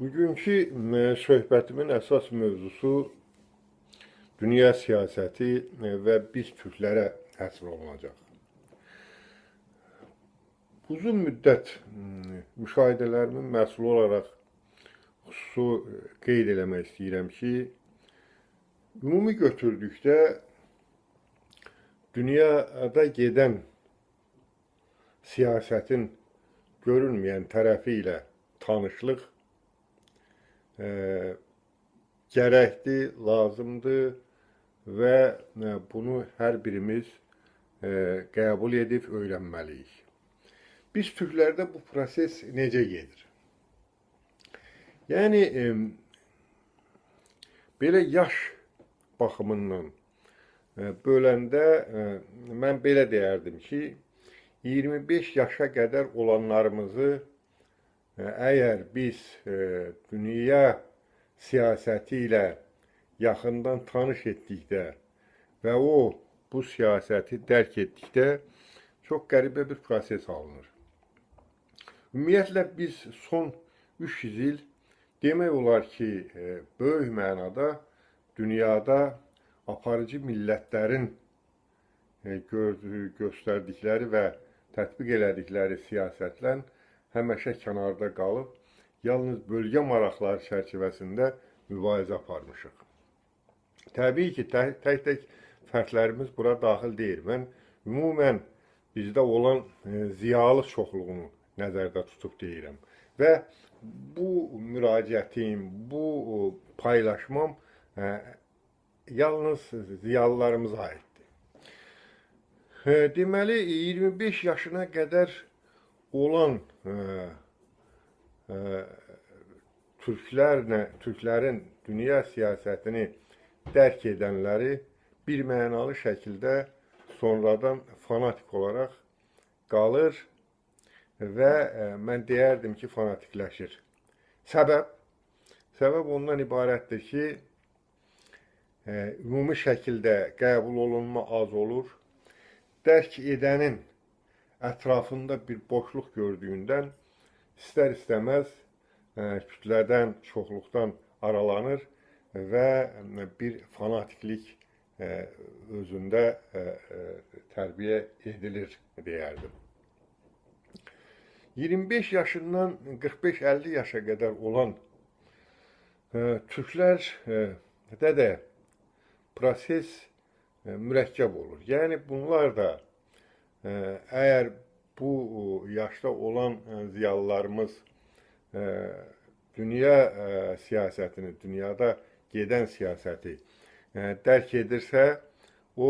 Bugünkü e, söhbətimin əsas mövzusu dünya siyasəti e, və biz türklərə həsr olunacaq. Uzun müddət müşahidələrimin məhsulu olaraq xüsusi e, qeyd eləmək istəyirəm ki, ümumi götürdükdə dünyada gedən siyasətin görünməyən tərəfi ilə tanışlıq e, gərəkdir, lazımdır və e, bunu hər birimiz e, qəbul edib öyrənməliyik. Biz türklərdə bu proses necə gedir? Yəni e, belə yaş baxımından e, böləndə e, mən belə deyərdim ki, 25 yaşa qədər olanlarımızı əgər biz e, dünya siyasəti ilə yaxından tanış etdikdə və o bu siyasəti dərk etdikdə çox qəribə bir proses alınır. Ümumiyyətlə biz son 300 il demək olar ki, e, böyük mənada dünyada aparıcı millətlərin e, gördüyü, göstərdikləri və tətbiq elədikləri siyasətlə həmişə kənarda qalıb, yalnız bölgə maraqları çərçivəsində mübarizə aparmışıq. Təbii ki, tək- tək-tək fərdlərimiz bura daxil deyil. Mən ümumən bizdə olan e, ziyalı çoxluğunu nəzərdə tutub deyirəm. Və bu müraciətim, bu paylaşmam e, yalnız ziyalılarımıza aiddir. E, Deməli 25 yaşına qədər olan e, e, türklərlə türklərin dünya siyasətini dərk edənləri bir mənalı şəkildə sonradan fanatik olaraq qalır və e, mən deyərdim ki, fanatikləşir. Səbəb səbəb ondan ibarətdir ki, e, ümumi şəkildə qəbul olunma az olur. Dərk edənin ətrafında bir boşluq gördüyündən istər-istəməz e, kütlədən, çoxluqdan aralanır və e, bir fanatiklik e, özündə tərbiyə edilir deyərdim. 25 yaşından 45-50 yaşa qədər olan türklər e, də proses mürəkkəb olur. Yəni bunlar da əgər bu yaşda olan e, ziyalılarımız e, dünya e, siyasətini, dünyada gedən siyasəti dərk edirsə, o,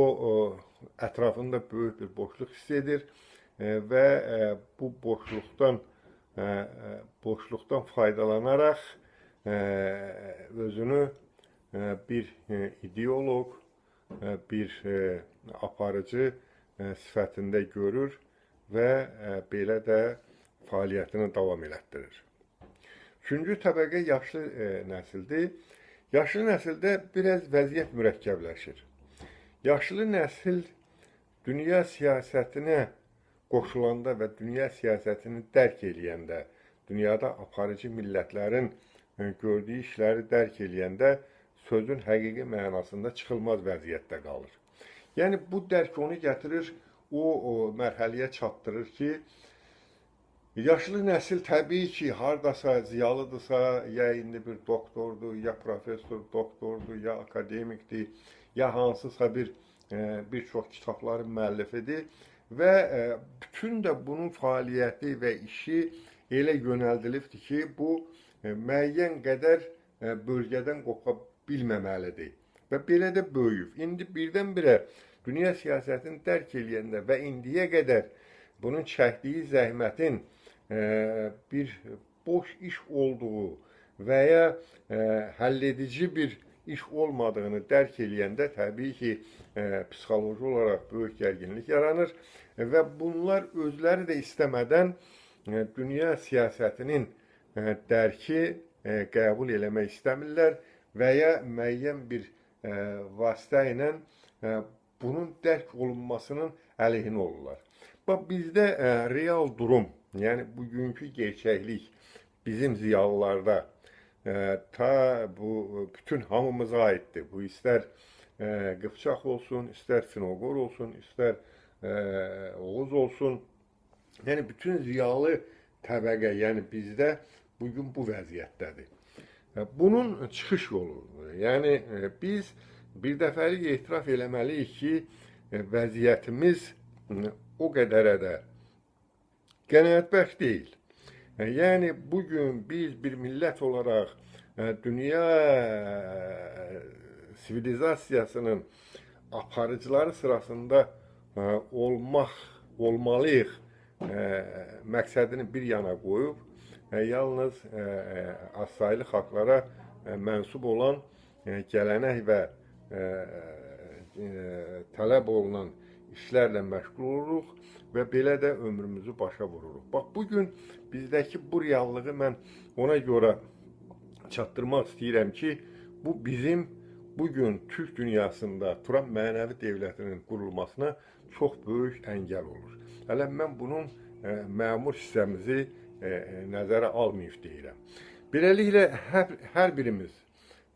ətrafında böyük bir boşluq hiss edir və bu boşluqdan boşluqdan faydalanaraq özünü bir ideoloq, bir aparıcı sifətində görür və e, belə də fəaliyyətini davam elətdirir. Üçüncü təbəqə yaşlı e, nəsildir. Yaşlı nəsildə biraz vəziyyət mürəkkəbləşir. Yaşlı nəsil dünya siyasətinə qoşulanda və dünya siyasətini dərk eləyəndə, dünyada aparıcı millətlərin e, gördüyü işləri dərk eləyəndə sözün həqiqi mənasında çıxılmaz vəziyyətdə qalır. Yəni bu dərk onu gətirir, o, o mərhələyə çatdırır ki, yaşlı nəsil təbii ki, hardasa ziyalıdırsa, ya indi bir doktordur, ya professor doktordur, ya akademikdir, ya hansısa bir e, bir çox kitabların müəllifidir və e, bütün də bunun fəaliyyəti və işi elə yönəldilibdir ki, bu e, müəyyən qədər bölgədən qopa bilməməlidir. Və belə də böyüyüb. İndi birdən-birə dünya siyasətini dərk eləyəndə və indiyə qədər bunun çəkdiyi zəhmətin e, bir boş iş olduğu və ya e, həlledici bir iş olmadığını dərk eləyəndə təbii ki, e, psixoloji olaraq böyük gərginlik yaranır və bunlar özləri də istəmədən e, dünya siyasətinin e, dərki e, qəbul eləmək istəmirlər və ya müəyyən bir e, vasitə ilə e, bunun dərk olunmasının əleyhinə olurlar. Bax bizdə e, real durum, yəni bugünkü gerçəklik bizim ziyalılarda e, ta bu bütün hamımıza aittir. Bu ister e, Qıpçaq olsun, ister Finoqor olsun, ister e, Oğuz olsun. Yəni bütün ziyalı təbəqə, yəni bizdə bu gün bu vəziyyətdədir. Bunun çıxış yolu, yəni biz bir dəfəlik etiraf eləməliyik ki, e, vəziyyətimiz e, o qədərə də qənaətbəxş deyil. E, Yəni bu gün biz bir millət olaraq dünya sivilizasiyasının aparıcıları sırasında olmaq olmalıyıq məqsədini bir yana qoyub yalnız azsaylı xalqlara mənsub olan gələnək və tələb olunan işlərlə məşğul oluruq və belə də ömrümüzü başa vururuq. Bax bu gün bizdəki bu reallığı mən ona görə çatdırmaq istəyirəm ki, bu bizim bu gün Türk dünyasında Turan mənəvi dövlətinin qurulmasına çox böyük əngəl olur. Hələ mən bunun e, məmur hissəmizi e, e, nəzərə almayıb deyirəm. Beləliklə hər, hər birimiz e,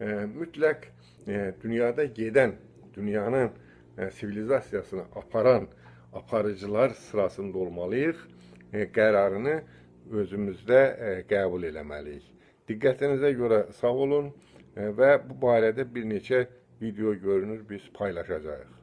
mütləq e, dünyada gedən, dünyanın e, sivilizasiyasını aparan aparıcılar sırasında olmalıyıq. E, qərarını özümüzdə qəbul eləməliyik. Diqqətinizə görə sağ olun və bu barədə bir neçə video görünür biz paylaşacağıq.